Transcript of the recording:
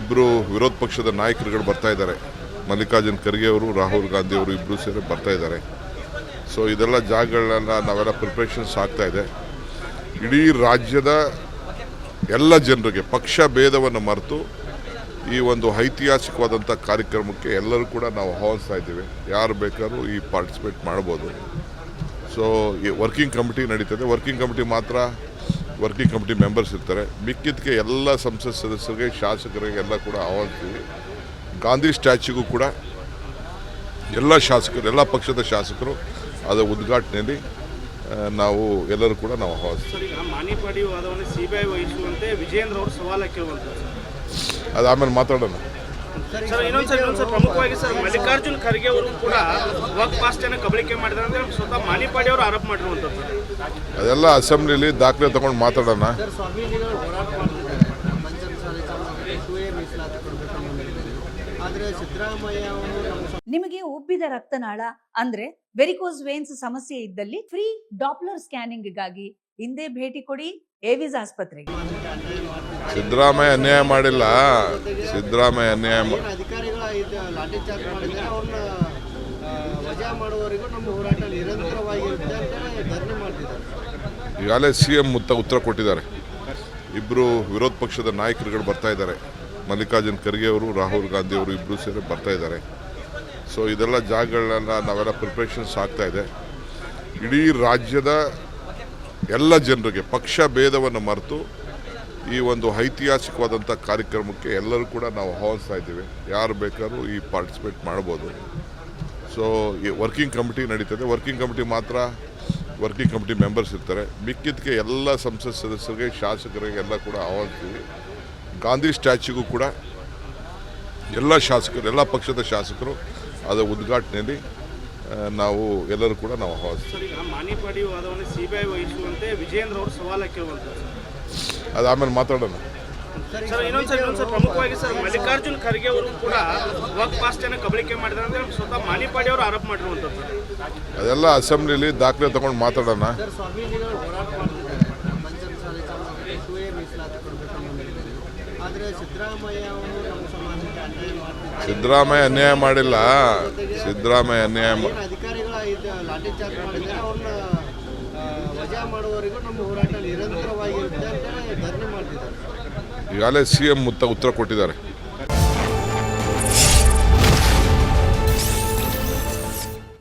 ಇಬ್ಬರು ವಿರೋಧ ಪಕ್ಷದ ನಾಯಕರುಗಳು ಬರ್ತಾ ಇದ್ದಾರೆ. ಮಲ್ಲಿಕಾರ್ಜುನ್ ಖರ್ಗೆ ಅವರು, ರಾಹುಲ್ ಗಾಂಧಿ ಅವರು ಇಬ್ಬರು ಸೇರಿ ಬರ್ತಾ ಇದ್ದಾರೆ. ಸೊ ಇದೆಲ್ಲ ಜಾಗಗಳನ್ನ ನಾವೆಲ್ಲ ಪ್ರಿಪ್ರೇಷನ್ಸ್ ಆಗ್ತಾ ಇದೆ. ಇಡೀ ರಾಜ್ಯದ ಎಲ್ಲ ಜನರಿಗೆ, ಪಕ್ಷ ಭೇದವನ್ನು ಮರೆತು ಈ ಒಂದು ಐತಿಹಾಸಿಕವಾದಂಥ ಕಾರ್ಯಕ್ರಮಕ್ಕೆ ಎಲ್ಲರೂ ಕೂಡ ನಾವು ಆಹ್ವಾನಿಸ್ತಾ ಇದ್ದೀವಿ. ಯಾರು ಬೇಕಾದ್ರೂ ಈ ಪಾರ್ಟಿಸಿಪೇಟ್ ಮಾಡ್ಬೋದು. ಸೊ ಈ ವರ್ಕಿಂಗ್ ಕಮಿಟಿ ನಡೀತದೆ. ವರ್ಕಿಂಗ್ ಕಮಿಟಿ ಮಾತ್ರ ವರ್ಕಿಂಗ್ ಕಮಿಟಿ ಮೆಂಬರ್ಸ್ ಇರ್ತಾರೆ. ಮಿಕ್ಕಿದ್ದಕ್ಕೆ ಎಲ್ಲ ಸಂಸತ್ ಸದಸ್ಯರಿಗೆ ಶಾಸಕರಿಗೆ ಎಲ್ಲ ಕೂಡ ಆಹ್ವಾನಿಸ್ತೀವಿ. ಗಾಂಧಿ ಸ್ಟ್ಯಾಚ್ಯೂಗೂ ಕೂಡ ಎಲ್ಲ ಶಾಸಕರು ಎಲ್ಲ ಪಕ್ಷದ ಶಾಸಕರು ಅದರ ಉದ್ಘಾಟನೆಯಲ್ಲಿ ನಾವು ಎಲ್ಲರೂ ಕೂಡ ನಾವು ಆಹ್ವಾನಿಸ್ತೀವಿ. ಅದು ಆಮೇಲೆ ಮಾತಾಡೋಣ. ಸರ್ ಇನ್ನೊಂದು ಸರ್ ಪ್ರಮುಖವಾಗಿ ಸರ್ ಮಲ್ಲಿಕಾರ್ಜುನ್ ಖರ್ಗೆ ಅವರು ಕೂಡ ವರ್ಕ್ ಪಾಸ್ಟ್ ಅನ್ನು ಕಬಳಿಕೆ ಮಾಡಿದ್ದಾರೆ ಅಂದ್ರೆ ಸ್ವತಃ ಮಾನಿಪಾಡಿ ಅವರು ಆರೋಪ ಮಾಡಿರುವಂಥದ್ದು. ಅದೆಲ್ಲ ಅಸೆಂಬ್ಲಿಲಿ ದಾಖಲೆ ತಗೊಂಡು ಮಾತಾಡೋಣ. ನಿಮಗೆ ಉಬ್ಬಿದ ರಕ್ತನಾಳ ಅಂದ್ರೆ ವೆರಿಕೋಸ್ ವೇನ್ಸ್ ಸಮಸ್ಯೆ ಇದ್ದಲ್ಲಿ ಫ್ರೀ ಡಾಪ್ಲರ್ ಸ್ಕ್ಯಾನಿಂಗ್ಗಾಗಿ ಹಿಂದೆ ಭೇಟಿ ಕೊಡಿ. ಏವಿಸ್ ಆಸ್ಪತ್ರೆಗೆ. ಸಿದ್ದರಾಮಯ್ಯ ಅನ್ಯಾಯ ಮಾಡಿಲ್ಲ. ಸಿದ್ದರಾಮಯ್ಯ ಅನ್ಯಾಯ ಅಧಿಕಾರಿಗಳ ಇದು ಚಾರ್ಜ್ ಮಾಡಿದ್ದಾರೆ ಅವ್ರನ್ನ ವಜಾ ಮಾಡುವವರೆಗೂ ನಮ್ಮ ಹೋರಾಟ ನಿರಂತರವಾಗಿರುತ್ತೆ ಅಂತೇಳಿ ಧರಣಿ ಮಾಡ್ತಿದ್ದಾರೆ. ಈಗಾಗಲೇ ಸಿ ಎಂ ಮುತ್ತ ಉತ್ತರ ಕೊಟ್ಟಿದ್ದಾರೆ. ಇಬ್ಬರು ವಿರೋಧ ಪಕ್ಷದ ನಾಯಕರುಗಳು ಬರ್ತಾ ಇದ್ದಾರೆ. ಮಲ್ಲಿಕಾರ್ಜುನ್ ಖರ್ಗೆ ಅವರು ರಾಹುಲ್ ಗಾಂಧಿ ಅವರು ಇಬ್ಬರು ಸೇರಿ ಬರ್ತಾ ಇದ್ದಾರೆ. ಸೊ ಇದೆಲ್ಲ ಜಾಗಗಳನ್ನ ನಾವೆಲ್ಲ ಪ್ರಿಪ್ರೇಷನ್ಸ್ ಆಗ್ತಾ ಇದೆ. ಇಡೀ ರಾಜ್ಯದ ಎಲ್ಲ ಜನರಿಗೆ ಪಕ್ಷ ಭೇದವನ್ನು ಮರೆತು ಈ ಒಂದು ಐತಿಹಾಸಿಕವಾದಂಥ ಕಾರ್ಯಕ್ರಮಕ್ಕೆ ಎಲ್ಲರೂ ಕೂಡ ನಾವು ಆಹ್ವಾನಿಸ್ತಾ ಇದ್ದೀವಿ. ಯಾರು ಬೇಕಾದ್ರೂ ಈ ಪಾರ್ಟಿಸಿಪೇಟ್ ಮಾಡ್ಬೋದು. ಸೊ ಈ ವರ್ಕಿಂಗ್ ಕಮಿಟಿ ನಡೀತದೆ. ವರ್ಕಿಂಗ್ ಕಮಿಟಿ ಮಾತ್ರ ವರ್ಕಿಂಗ್ ಕಮಿಟಿ ಮೆಂಬರ್ಸ್ ಇರ್ತಾರೆ. ಮಿಕ್ಕಿದ್ದಕ್ಕೆ ಎಲ್ಲ ಸಂಸತ್ ಸದಸ್ಯರಿಗೆ, ಶಾಸಕರಿಗೆ ಎಲ್ಲ ಕೂಡ ಆಹ್ವಾನಿಸ್ತೀವಿ. ಗಾಂಧಿ ಸ್ಟ್ಯಾಚ್ಯೂಗೂ ಕೂಡ ಎಲ್ಲ ಶಾಸಕರು, ಎಲ್ಲ ಪಕ್ಷದ ಶಾಸಕರು ಅದರ ಉದ್ಘಾಟನೆಯಲ್ಲಿ ನಾವು ಎಲ್ಲರೂ ಕೂಡ ನಾವು ಅದು ಆಮೇಲೆ ಮಾತಾಡೋಣ. ಸರ್ ಇನ್ನೊಂದು ಸರ್ ಇನ್ನೊಂದು ಸರ್ ಪ್ರಮುಖವಾಗಿ ಸರ್ ಮಲ್ಲಿಕಾರ್ಜುನ್ ಖರ್ಗೆ ಅವರು ಕೂಡ ವರ್ಕ್ ಪಾಸ್ಟ್ ಅನ್ನು ಕಬಳಿಕೆ ಮಾಡಿದ್ದಾರೆ ಅಂತ ಸ್ವತಃ ಮಾನಿಪಾಡಿ ಅವರು ಆರೋಪ ಮಾಡಿರುವಂಥದ್ದು ಅದೆಲ್ಲ ಅಸೆಂಬ್ಲಿಲಿ ದಾಖಲೆ ತಗೊಂಡು ಮಾತಾಡೋಣ. ಸಿದ್ದರಾಮಯ್ಯ ಅನ್ಯಾಯ ಮಾಡ್ತಿದ್ದಾರೆ. ಸಿದ್ದರಾಮಯ್ಯ ಅನ್ಯಾಯ ಮಾಡಿಲ್ಲ. ಸಿದ್ದರಾಮಯ್ಯ ಅನ್ಯಾಯ ಈಗಾಗಲೇ ಸಿ ಎಂ ಮುತ್ತ ಉತ್ತರ ಕೊಟ್ಟಿದ್ದಾರೆ.